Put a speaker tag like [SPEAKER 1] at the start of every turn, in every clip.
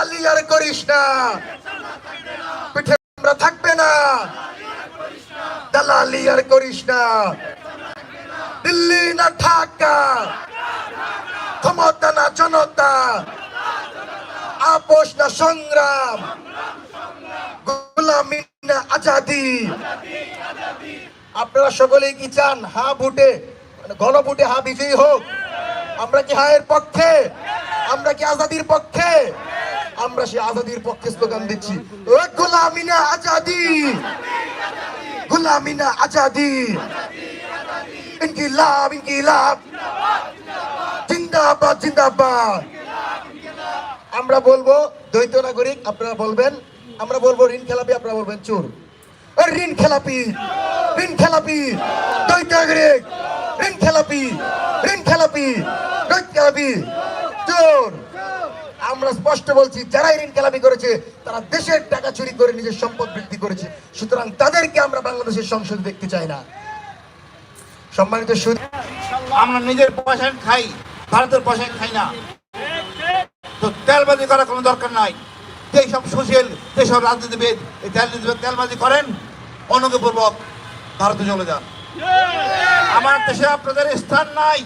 [SPEAKER 1] আর করিস না। পিঠে আমরা থাকবে না। দালালি আর করিস না। দিল্লি না ক্ষমতা না জনতা। আপোষ না সংগ্রাম। গোলামি না আজাদি। আপনারা সকলেই কি চান? হা ভোটে? মানে গণ ভোটে হা বিজয়ী হোক। আমরা কি হায়ের পক্ষে? আমরা কি আজাদির পক্ষে? আমরা সেই আজাদির পক্ষে স্লোগান দিচ্ছি। ও গোলামি না আজাদি। গোলামি না আজাদি। ইনকিলাব ইনকিলাব। জিন্দাবাদ জিন্দাবাদ। আমরা বলব দ্বৈত নাগরিক, আপনারা বলবেন। আমরা বলব ঋণ খেলাপি, আপনারা বলবেন চোর। ঋণ খেলাপি ঋণ খেলাপি, দ্বৈত নাগরিক। ঋণ খেলাপি ঋণ খেলাপি, দ্বৈত খেলাপি, চোর। আমরা স্পষ্ট বলছি যারা ঋণ খেলাপি করেছে, তারা দেশের টাকা চুরি করে নিজের সম্পদ বৃদ্ধি করেছে। সুতরাং তাদেরকে আমরা বাংলাদেশের সংসদে দেখতে চাই না। সম্মানিত
[SPEAKER 2] আমরা নিজের পয়সায় খাই, ভারতের পয়সায় খাই না। তো তেলবাজি করার কোনো দরকার নাই। যেসব সুশীল, যেসব রাজনীতিবিদ, এই তেলবাজি তেলবাজি করেন অনুগ্রহপূর্বক ভারতে চলে যান। আমার দেশে আপনাদের স্থান নাই।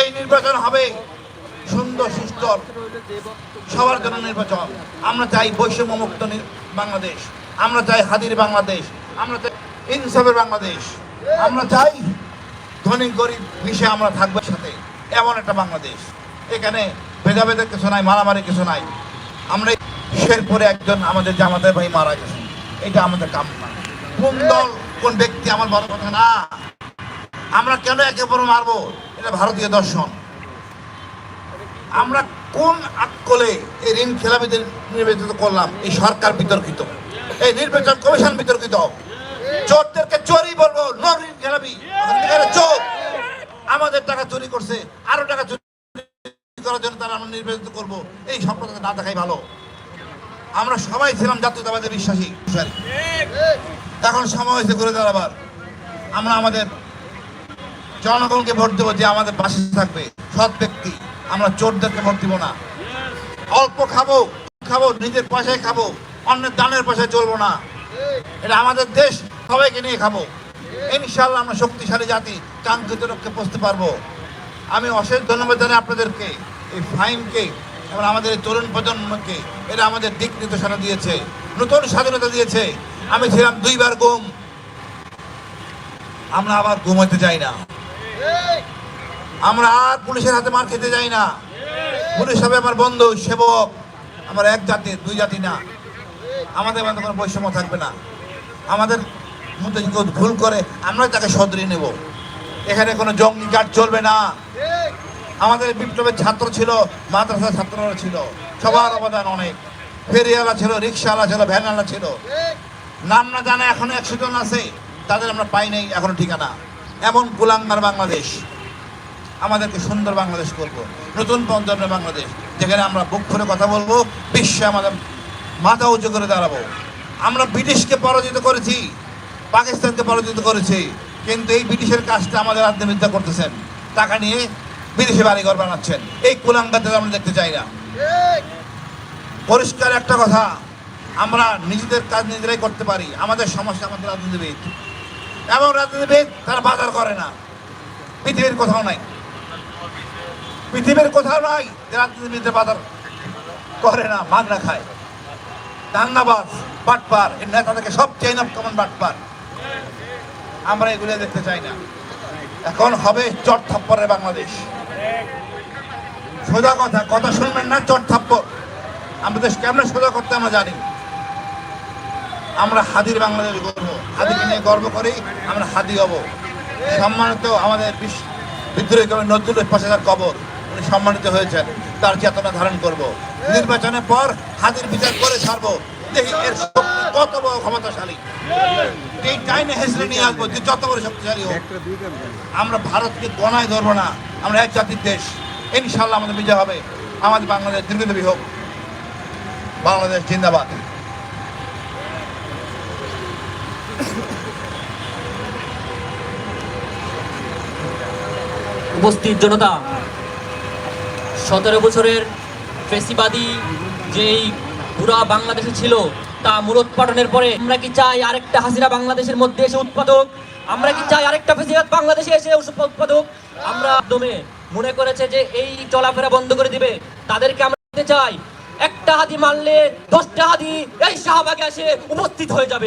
[SPEAKER 2] এই নির্বাচন হবে। সুন্দর, সুস্থর, সবার জন্য নির্বাচন। আমরা চাই বৈষম্য মুক্ত নি- বাংলাদেশ। আমরা চাই হাদির বাংলাদেশ। আমরা চাই ইনসাফের বাংলাদেশ। আমরা চাই ধনী, গরিব মিশে আমরা থাকব সাথে এমন একটা বাংলাদেশ। এখানে ভেদাভেদের কিছু নাই, মারামারি কিছু নাই। আমরা শেরপুরে একজন আমাদের জামাতের ভাই মারা গেছে এটা আমাদের কাম না। কোন দল, কোন ব্যক্তি আমার বড় কথা না। আমরা কেন একে অপর মারবো? এটা ভারতীয় দর্শন। আমরা কোন আকলে এই ঋণ খেলাপিদের নির্বাচিত করলাম? এই সরকার বিতর্কিত। এই নির্বাচন কমিশন বিতর্কিত। চোরদেরকে চোরই বলব, নো ঋণ খেলাপি। চোর আমাদের টাকা চুরি করছে। আরও টাকা চুরি করার জন্য তারা আমরা নির্বাচিত করব। এই সম্পর্কে না দেখাই ভালো। আমরা সবাই ছিলাম জাতীয়তাবাদে বিশ্বাসী। এখন সময় হয়েছে ঘুরে দাঁড়াবার। আমরা আমাদের জনগণকে ভোট দেবো যে আমাদের পাশে থাকবে, সৎ ব্যক্তি। আমরা চোরদেরকে ভোট দিব না। অল্প খাব খাব, নিজের পয়সায় খাব, অন্যের দানের পয়সায় চলবো না। এটা আমাদের দেশ, সবাইকে নিয়ে খাব। ইনশাল্লাহ আমরা শক্তিশালী জাতি, কাঙ্ক্ষিত লক্ষ্যে পৌঁছতে পারব। আমি অশেষ ধন্যবাদ জানাই আপনাদেরকে, এই ফাইমকে, এবং আমাদের তরুণ প্রজন্মকে, এরা আমাদের দিক নির্দেশনা দিয়েছে, নতুন স্বাধীনতা দিয়েছে। আমি ছিলাম দুইবার গুম। আমরা আবার ঘুমাইতে যাই না। আমরা আর পুলিশের হাতে মার খেতে যাই না। পুলিশ হবে আমার বন্ধু, সেবক। আমার এক জাতির দুই জাতি না। আমাদের মধ্যে কোনো বৈষম্য থাকবে না। আমাদের মধ্যে ভুল করে আমরা তাকে সদরিয়ে নেব। এখানে কোনো জঙ্গি কাজ চলবে না। আমাদের বিপ্লবের ছাত্র ছিল, মাদ্রাসার ছাত্ররা ছিল। সবার অবদান অনেক। ফেরিওয়ালা ছিল, রিক্সাওয়ালা ছিল, ভ্যানওয়ালা ছিল। নাম না জানা এখনও একশো জন আছে। তাদের আমরা পাই নাই, এখনও ঠিকানা। এমন কুলাঙ্গার বাংলাদেশ। আমাদেরকে সুন্দর বাংলাদেশ করব। নতুন প্রজন্মের বাংলাদেশ, যেখানে আমরা বুক করে কথা বলব, বিশ্বে আমাদের মাথা উঁচু করে দাঁড়াবো। আমরা ব্রিটিশকে পরাজিত করেছি, পাকিস্তানকে পরাজিত করেছি, কিন্তু এই ব্রিটিশের কাজটা আমাদের আত্মবিদ্যা করতেছেন। টাকা নিয়ে বিদেশে বাড়িঘর বানাচ্ছেন। এই কুলাঙ্গাতে আমরা দেখতে চাই না। পরিষ্কার একটা কথা, আমরা নিজেদের কাজ নিজেরাই করতে পারি। আমাদের সমস্যা আমাদের রাজনীতিবিদ। এবং রাজনীতিবিদ তারা বাজার করে না। পৃথিবীর কোথাও নাই। পৃথিবীর কোথাও নাই, যে রাজনীতিবিদদের বাজার করে না মাগনা খায়। দাঙ্গাবাজ, বাটপার, এর নেতাদেরকে সব চেইন অফ কমন বাটপার। আমরা এগুলো দেখতে চাই না। এখন হবে চট থাপ্পরের বাংলাদেশ। সোজা কথা কথা শুনবেন না, চট থাপ্পর আমাদের কেমন সোজা করতে আমরা জানি? আমরা হাদির বাংলাদেশ গর্ব। হাদিকে নিয়ে গর্ব করি, আমরা হাদি হব। সম্মানিত আমাদের বিদ্রোহী কবি নজরুল পাশাচার কবর। উনি সম্মানিত হয়েছেন তার চেতনা ধারণ করব। নির্বাচনের পর হাদির বিচার করে ছাড়বো। দেখি এর শক্তি কত বড় ক্ষমতাশালী। এই টাইনে হেসলে নিয়ে আসব যে যত বড় শক্তিশালী হোক। আমরা ভারতকে গণায় ধরবো না। আমরা এক জাতির দেশ। ইনশাল্লাহ আমাদের বিজয় হবে। আমাদের বাংলাদেশ দীর্ঘদেবী হোক। বাংলাদেশ জিন্দাবাদ।
[SPEAKER 3] উপস্থিত জনতা সতেরো বছরের ফেসিবাদী যেই পুরা বাংলাদেশে ছিল, তা মূলোৎপাটনের পরে আমরা কি চাই আরেকটা হাসিনা বাংলাদেশের মধ্যে এসে উৎপাদক আমরা কি চাই আরেকটা ফেসিবাদ বাংলাদেশে এসে উৎপাদক আমরা একদমে মনে করেছে যে এই চলাফেরা বন্ধ করে দিবে। তাদেরকে আমরা চাই। একটা হাতি মারলে দশটা হাতি এই শাহবাগে এসে উপস্থিত হয়ে যাবে।